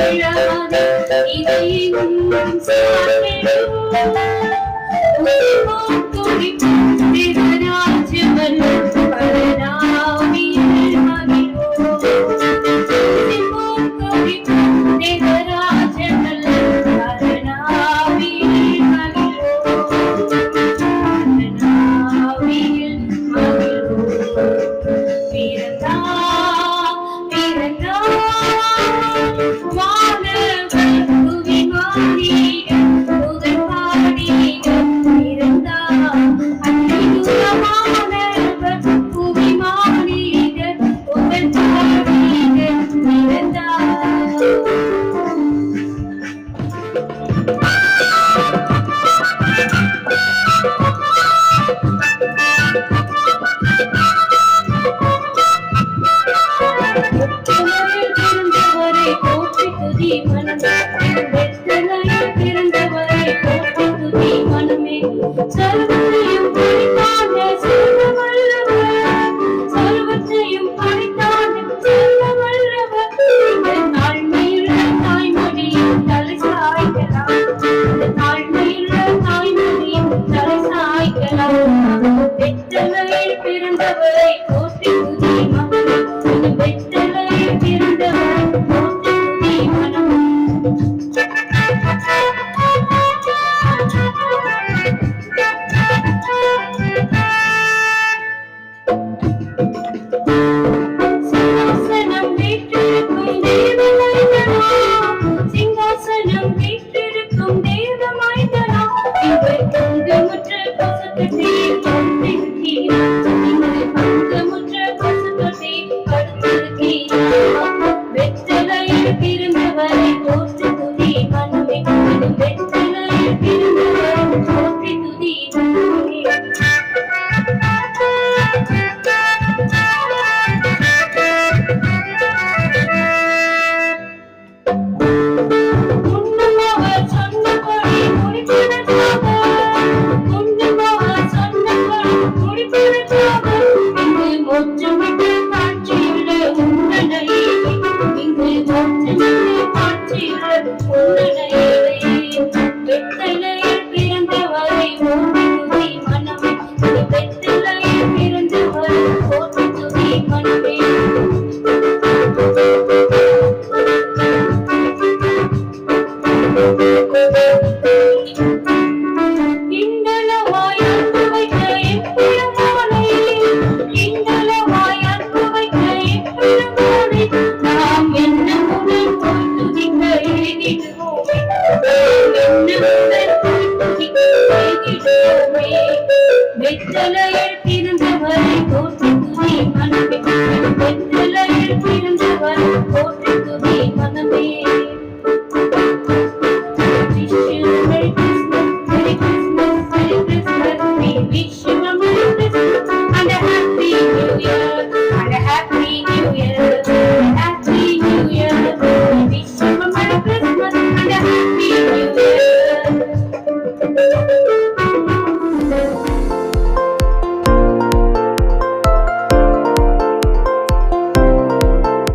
பிறந்தார் உள்ளமதில் இதையெங்கும் பிறந்தவரை போற்றி துதி மனம் உன் பெற்றலை பிறந்தவரை போற்றி துதி மனம் சிங்காசனம் வீட்டிற்கும் தேவனாய் தனா சிங்காசனம் வீட்டிற்கும் தேவமாய் தனா இவை தொங்க முற்ற பசத்து தீர்த்த Thank.